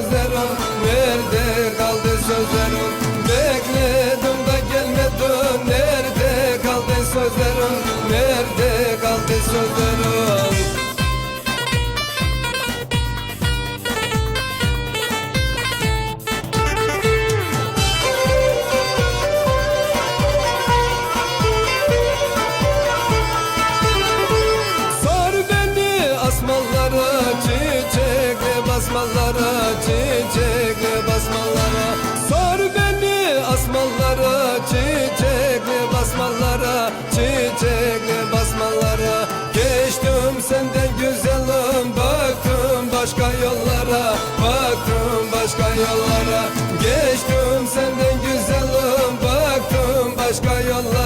sözlerim Nerede kaldı sözlerim? Bekledim de gelmedin Nerede kaldı sözlerim? Nerede kaldı sözlerim? Basmalara asmalara Sar beni asmalara Çiçekli basmalara Çiçekli basmalara Geçtim senden güzelim Baktım başka yollara Baktım başka yollara. Geçtim senden güzelim Baktım başka yollara.